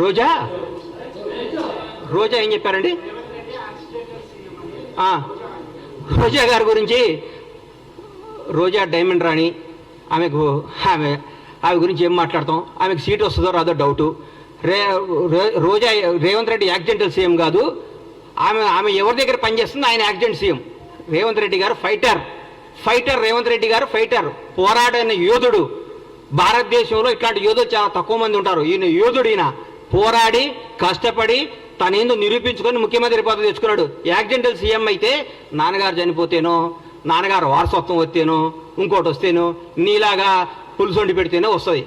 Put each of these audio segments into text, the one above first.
రోజా? రోజా ఏం చెప్పారండి? రోజా గారి గురించి రోజా డైమండ్ రాణి ఆమెకు ఆమె ఆమె గురించి ఏం మాట్లాడతాం? ఆమెకు సీట్ వస్తుందో రాదో డౌటు. రే రే- రోజా రేవంత్ రెడ్డి యాక్సిడెంటల్ సీఎం కాదు. ఆమె ఆమె ఎవరి దగ్గర పనిచేస్తుంది ఆయన యాక్సిడెంట్ సీఎం. రేవంత్ రెడ్డి గారు ఫైటర్. ఫైటర్ రేవంత్ రెడ్డి గారు ఫైటర్. పోరాడైన యోధుడు. భారతదేశంలో ఇట్లాంటి యోధులు చాలా తక్కువ మంది ఉంటారు. ఈయన యోధుడు ఈయన. పోరాడి కష్టపడి తనేందో నిరూపించుకొని ముఖ్యమంత్రి పదవి తెచ్చుకున్నాడు. యాక్సిడెంటల్ సీఎం అయితే నాన్నగారు చనిపోతేనో నాన్నగారు వారసత్వం వస్తేనో ఇంకోటి వస్తేనో నీలాగా పులుసు వండి పెడితేనే వస్తుంది.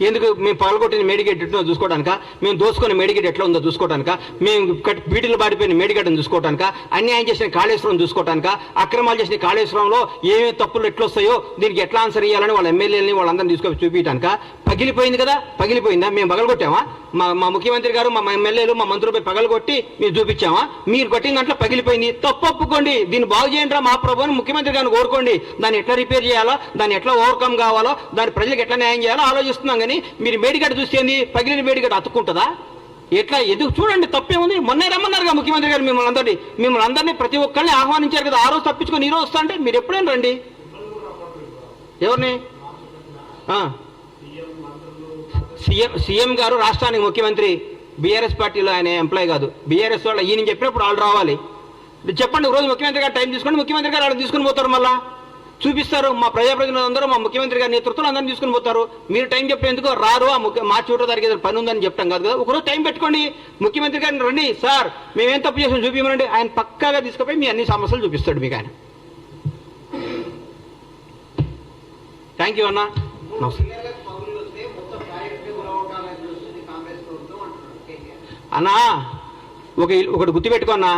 ఎందుకు మేము పగలగొట్టిన మేడిగేట్ ఎట్లా చూసుకోవడానిక? మేము దోసుకున్న మేడిగేట్ ఎట్లా ఉందో చూసుకోవడానిక? మేము బీటిలు పాడిపోయిన మేడిగడ్డను చూసుకోవడానిక? అన్యాయం చేసిన కాళేశ్వరం చూసుకోవడానిక? అక్రమాలు చేసిన కాళేశ్వరంలో ఏమేమి తప్పులు ఎట్లా వస్తాయో దీనికి ఎట్లా ఆన్సర్ ఇవ్వాలని వాళ్ళ ఎమ్మెల్యేలని వాళ్ళందరినీ తీసుకొని చూపించడానిక? పగిలిపోయింది కదా? పగిలిపోయిందా? మేము పగలగొట్టామా? మా మా ముఖ్యమంత్రి గారు మా ఎమ్మెల్యేలు మా మంత్రులపై పగలగొట్టి మీరు చూపించామా? మీరు కొట్టిన దాంట్లో పగిలిపోయింది. తప్పు ఒప్పుకోండి దీన్ని బాగు చేయండి మా ప్రభు అని ముఖ్యమంత్రి గారిని కోరుకోండి. దాన్ని ఎట్లా రిపేర్ చేయాలో? దాన్ని ఎట్లా ఓవర్కమ్ కావాలో? దాని ప్రజలకు ఎట్లా న్యాయం చేయాలో? ఆలోచిస్తున్నాం కానీ మీరు మేడిగడ్డ చూసేది పగిలిన మేడిగడ్డ అతుక్కుంటుందా? ఎట్లా ఎదుగు చూడండి తప్పేముంది? మొన్నే రమ్మన్నారుగా ముఖ్యమంత్రి గారు మిమ్మల్ని అందరినీ. మిమ్మల్ని అందరినీ ప్రతి ఒక్కరిని ఆహ్వానించారు కదా. ఆ రోజు తప్పించుకొని ఈ రోజు వస్తా అంటే మీరు ఎప్పుడైనా రండి. ఎవరిని? ఆ. సీఎం సీఎం గారు రాష్ట్రానికి ముఖ్యమంత్రి బీఆర్ఎస్ పార్టీలో ఆయన ఎంప్లాయ్ కాదు. బీఆర్ఎస్ వాళ్ళు ఈయన చెప్పినప్పుడు వాళ్ళు రావాలి. చెప్పండి రోజు ముఖ్యమంత్రి గారు టైం తీసుకోండి. ముఖ్యమంత్రి గారు వాళ్ళు తీసుకుని పోతారు మళ్ళా. చూపిస్తారు మా ప్రజాప్రతినిధులు అందరూ మా ముఖ్యమంత్రి గారి నేతృత్వం అందరిని తీసుకుని పోతారు. మీరు టైం చెప్పేందుకు రారు ఆ ముఖ్య మా ఒకటో దానికి ఏదైనా పని ఉందని చెప్తాం కాదు కదా. ఒకరోజు టైం పెట్టుకోండి. ముఖ్యమంత్రి గారిని రండి. సార్ మేమేం తప్పు చేసాం చూపించమండి ఆయన పక్కాగా తీసుకుపోయి మీ అన్ని సమస్యలు చూపిస్తాడు మీకు ఆయన. థ్యాంక్ యూ అన్న. నమస్తే. అన్నా ఒక ఒకటి గుర్తుపెట్టుకో అన్నా.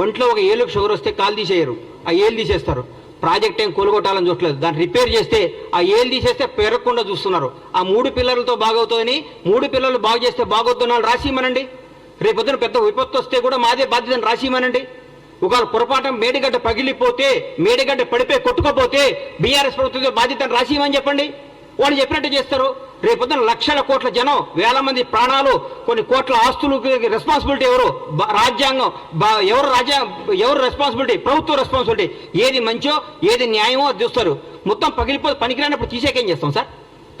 ఒంట్లో ఒక ఏలుకు షుగర్ వస్తే కాలు తీసేయరు ఆ ఏలు తీసేస్తారు. ప్రాజెక్ట్ ఏం కూలగొట్టాలని చూడలేదు దాన్ని రిపేర్ చేస్తే ఆ ఏలు తీసేస్తే పెరగకుండా చూస్తున్నారు. ఆ మూడు పిల్లలతో బాగవుతుందని మూడు పిల్లలు బాగు చేస్తే బాగొద్దు వాళ్ళు రాసిమనండి రేపొద్దున పెద్ద విపత్తు వస్తే కూడా మాదే బాధ్యతను రాసిమనండి ఒకవేళ పొరపాటం మేడిగడ్డ పగిలిపోతే మేడిగడ్డ పడిపోయి కొట్టుకోపోతే బీఆర్ఎస్ ప్రభుత్వం బాధ్యతను రాసిమని చెప్పండి. వాళ్ళు చెప్పినట్టు చేస్తారు. రేపొద్దున లక్షల కోట్ల జనం వేల మంది ప్రాణాలు కొన్ని కోట్ల ఆస్తులు రెస్పాన్సిబిలిటీ ఎవరు? రాజ్యాంగం ఎవరు రాజ్యా ఎవరు రెస్పాన్సిబిలిటీ ప్రభుత్వ రెస్పాన్సిబిలిటీ ఏది మంచో ఏది న్యాయమో అది చూస్తారు. మొత్తం పగిలిపో పనికిరానప్పుడు తీసేకేం చేస్తాం సార్?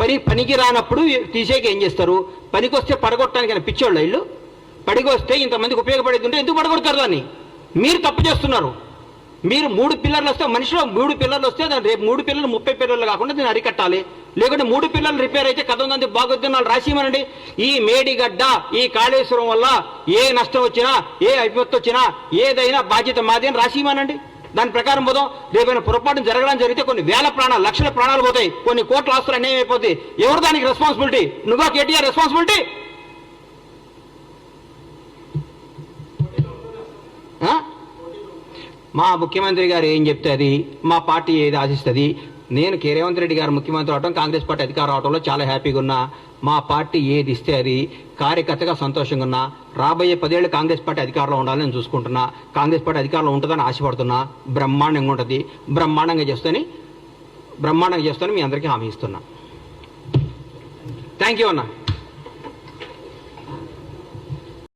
పని పనికి రానప్పుడు తీసేకి ఏం చేస్తారు? పనికి వస్తే పడగొట్టడానికి పిచ్చోళ్ళ ఇల్లు పడికి వస్తే ఇంతమందికి ఉపయోగపడేది ఉంటే ఎందుకు పడగొడతారు దాన్ని? మీరు తప్పు చేస్తున్నారు. మీరు మూడు పిల్లర్లు వస్తే మనిషిలో మూడు పిల్లర్లు వస్తే దాని రేపు మూడు పిల్లలు ముప్పై పిల్లలు కాకుండా దీన్ని అరికట్టాలి. లేకుంటే మూడు పిల్లలు రిపేర్ అయితే కథ ఉందంటే బాగొద్దు వాళ్ళు రాసిమనండి. ఈ మేడిగడ్డ ఈ కాళేశ్వరం వల్ల ఏ నష్టం వచ్చినా ఏ విపత్తు వచ్చినా ఏదైనా బాధ్యత మాది అని రాసిమనండి. దాని ప్రకారం పోదాం. రేపైనా పొరపాటు జరగడం జరిగితే కొన్ని వేల ప్రాణాలు లక్షల ప్రాణాలు పోతాయి. కొన్ని కోట్ల ఆస్తులు అన్యాయం అయిపోతాయి ఎవరు దానికి రెస్పాన్సిబిలిటీ నువ్వా కేటీఆర్ రెస్పాన్సిబిలిటీ మా ముఖ్యమంత్రి గారు ఏం చెప్తే అది మా పార్టీ ఏది ఆశిస్తుంది నేను కే రేవంత్ రెడ్డి గారు ముఖ్యమంత్రి అవడం కాంగ్రెస్ పార్టీ అధికారం అవడంలో చాలా హ్యాపీగా ఉన్నా మా పార్టీ ఏది ఇస్తే అది కార్యకర్తగా సంతోషంగా ఉన్నా రాబోయే పదేళ్ళు కాంగ్రెస్ పార్టీ అధికారంలో ఉండాలని నేను చూసుకుంటున్నా కాంగ్రెస్ పార్టీ అధికారంలో ఉంటుందని ఆశపడుతున్నా బ్రహ్మాండంగా ఉంటుంది. బ్రహ్మాండంగా చేస్తేనే బ్రహ్మాండంగా చేస్తాను మీ అందరికీ హామీ ఇస్తున్నా. థ్యాంక్ యూ అన్నా.